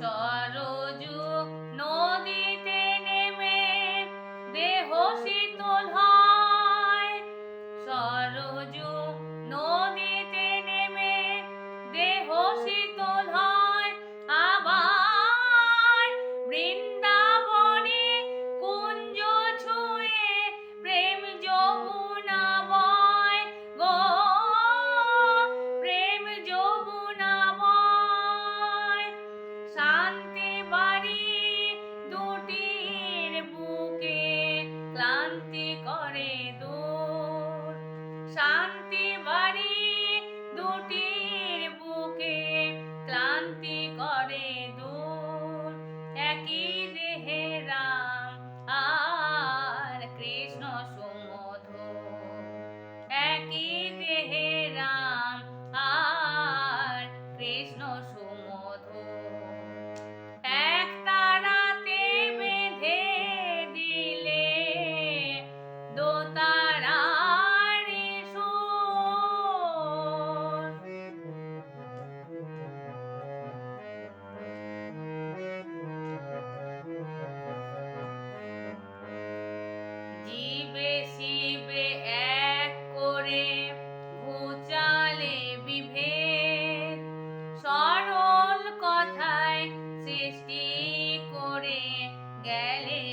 সব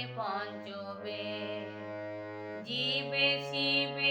গেলে পঞ্চবেদ জীবে শিবে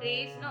Krishna